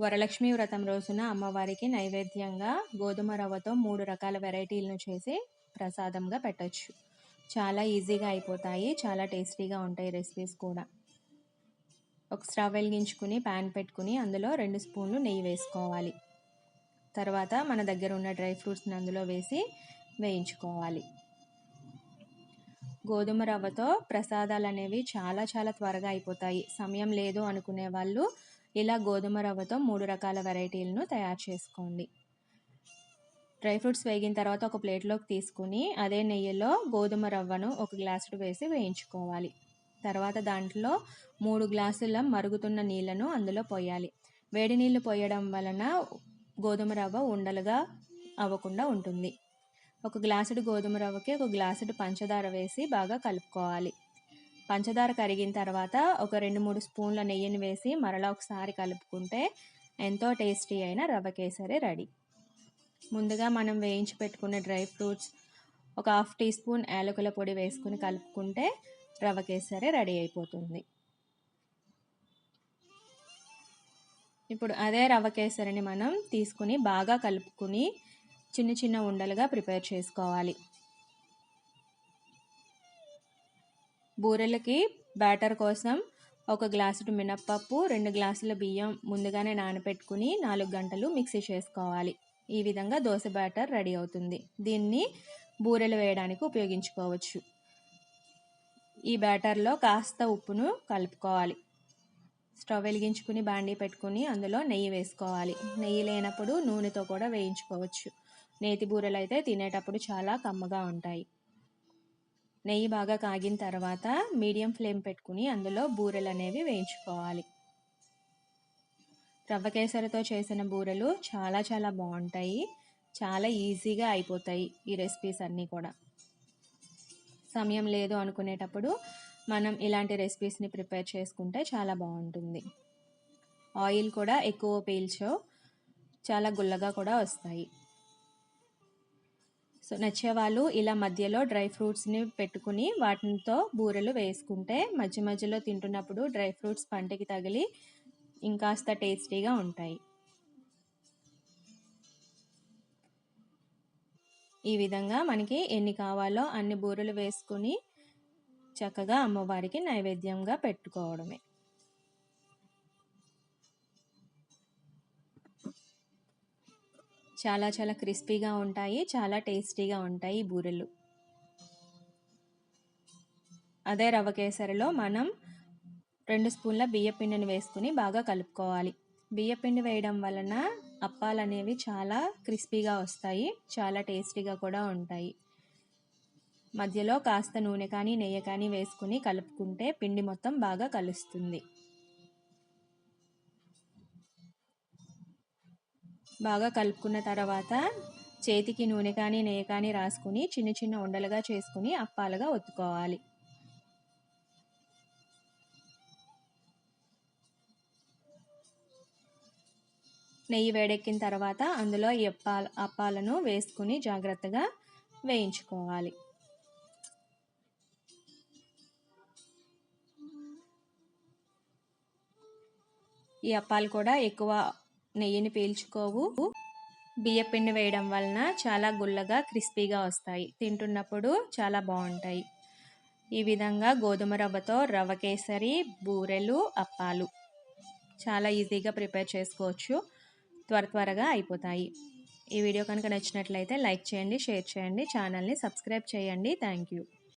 వరలక్ష్మి వ్రతం రోజున అమ్మవారికి నైవేద్యంగా గోధుమ రవ్వతో మూడు రకాల వెరైటీలను చేసి ప్రసాదంగా పెట్టచ్చు. చాలా ఈజీగా అయిపోతాయి చాలా టేస్టీగా ఉంటాయి రెసిపీస్ కూడా. ఒక స్టవ్ వెలిగించుకుని ప్యాన్ పెట్టుకుని అందులో రెండు స్పూన్లు నెయ్యి వేసుకోవాలి. తర్వాత మన దగ్గర ఉన్న డ్రై ఫ్రూట్స్ని అందులో వేసి వేయించుకోవాలి. గోధుమ రవ్వతో ప్రసాదాలు అనేవి చాలా చాలా త్వరగా అయిపోతాయి. సమయం లేదు అనుకునే వాళ్ళు ఇలా గోధుమ రవ్వతో మూడు రకాల వెరైటీలను తయారు చేసుకోండి. డ్రై ఫ్రూట్స్ వేగిన తర్వాత ఒక ప్లేట్లోకి తీసుకుని అదే నెయ్యిలో గోధుమ రవ్వను ఒక గ్లాసుడు వేసి వేయించుకోవాలి. తర్వాత దాంట్లో మూడు గ్లాసుల మరుగుతున్న నీళ్ళను అందులో పోయాలి. వేడి నీళ్ళు పోయడం వలన గోధుమ రవ్వ ఉండలుగా అవ్వకుండా ఉంటుంది. ఒక గ్లాసుడు గోధుమ రవ్వకి ఒక గ్లాసుడు పంచదార వేసి బాగా కలుపుకోవాలి. పంచదార కరిగిన తర్వాత ఒక రెండు మూడు స్పూన్ల నెయ్యిని వేసి మరలా ఒకసారి కలుపుకుంటే ఎంతో టేస్టీ అయిన రవ్వ కేసరి రెడీ. ముందుగా మనం వేయించి పెట్టుకున్న డ్రై ఫ్రూట్స్ ఒక హాఫ్ టీ స్పూన్ యాలకుల పొడి వేసుకుని కలుపుకుంటే రవ్వ కేసరి రెడీ అయిపోతుంది. ఇప్పుడు అదే రవ్వ కేసరిని మనం తీసుకుని బాగా కలుపుకుని చిన్న చిన్న ఉండలుగా ప్రిపేర్ చేసుకోవాలి. బూరెలకి బ్యాటర్ కోసం ఒక గ్లాసుడు మినప్పప్పు రెండు గ్లాసుల బియ్యం ముందుగానే నానబెట్టుకుని నాలుగు గంటలు మిక్సీ చేసుకోవాలి. ఈ విధంగా దోశ బ్యాటర్ రెడీ అవుతుంది. దీన్ని బూరెలు వేయడానికి ఉపయోగించుకోవచ్చు. ఈ బ్యాటర్లో కాస్త ఉప్పును కలుపుకోవాలి. స్టవ్ వెలిగించుకుని బాండీ పెట్టుకుని అందులో నెయ్యి వేసుకోవాలి. నెయ్యి లేనప్పుడు నూనెతో కూడా వేయించుకోవచ్చు. నేతి బూరెలు అయితే తినేటప్పుడు చాలా కమ్మగా ఉంటాయి. నెయ్యి బాగా కాగిన తర్వాత మీడియం ఫ్లేమ్ పెట్టుకుని అందులో బూరెలు అనేవి వేయించుకోవాలి. రవ్వ కేసరితో చేసిన బూరెలు చాలా చాలా బాగుంటాయి. చాలా ఈజీగా అయిపోతాయి ఈ రెసిపీస్ అన్నీ కూడా. సమయం లేదు అనుకునేటప్పుడు మనం ఇలాంటి రెసిపీస్ని ప్రిపేర్ చేసుకుంటే చాలా బాగుంటుంది. ఆయిల్ కూడా ఎక్కువ పీల్చో చాలా గుల్లగా కూడా వస్తాయి. సో నచ్చేవాళ్ళు ఇలా మధ్యలో డ్రై ఫ్రూట్స్ని పెట్టుకుని వాటితో బూరెలు వేసుకుంటే మధ్య మధ్యలో తింటున్నప్పుడు డ్రై ఫ్రూట్స్ పంటకి తగిలి ఇంకాస్త టేస్టీగా ఉంటాయి. ఈ విధంగా మనకి ఎన్ని కావాలో అన్ని బూరెలు వేసుకుని చక్కగా అమ్మవారికి నైవేద్యంగా పెట్టుకోవడమే. చాలా చాలా క్రిస్పీగా ఉంటాయి చాలా టేస్టీగా ఉంటాయి ఈ బూరెలు. అదే రవ్వ కేసరిలో మనం రెండు స్పూన్ల బియ్యపిండిని వేసుకుని బాగా కలుపుకోవాలి. బియ్యపిండి వేయడం వలన అప్పాలు అనేవి చాలా క్రిస్పీగా వస్తాయి చాలా టేస్టీగా కూడా ఉంటాయి. మధ్యలో కాస్త నూనె కానీ నెయ్యి కానీ వేసుకుని కలుపుకుంటే పిండి మొత్తం బాగా కలుస్తుంది. బాగా కలుపుకున్న తర్వాత చేతికి నూనె కానీ నెయ్యి కానీ రాసుకుని చిన్న చిన్న ఉండలుగా చేసుకుని అప్పాలుగా ఒత్తుకోవాలి. నెయ్యి వేడెక్కిన తర్వాత అందులో ఈ అప్పాల అప్పాలను వేసుకుని జాగ్రత్తగా వేయించుకోవాలి. ఈ అప్పాలు కూడా ఎక్కువ నెయ్యిని పీల్చుకోవు. బియ్యపిండి వేయడం వలన చాలా గుల్లగా క్రిస్పీగా వస్తాయి. తింటున్నప్పుడు చాలా బాగుంటాయి. ఈ విధంగా గోధుమ రవ్వతో రవ్వ కేసరి బూరెలు అప్పాలు చాలా ఈజీగా ప్రిపేర్ చేసుకోవచ్చు. త్వర త్వరగా అయిపోతాయి. ఈ వీడియో కనుక నచ్చినట్లయితే లైక్ చేయండి షేర్ చేయండి ఛానల్ని సబ్స్క్రైబ్ చేయండి. Thank you.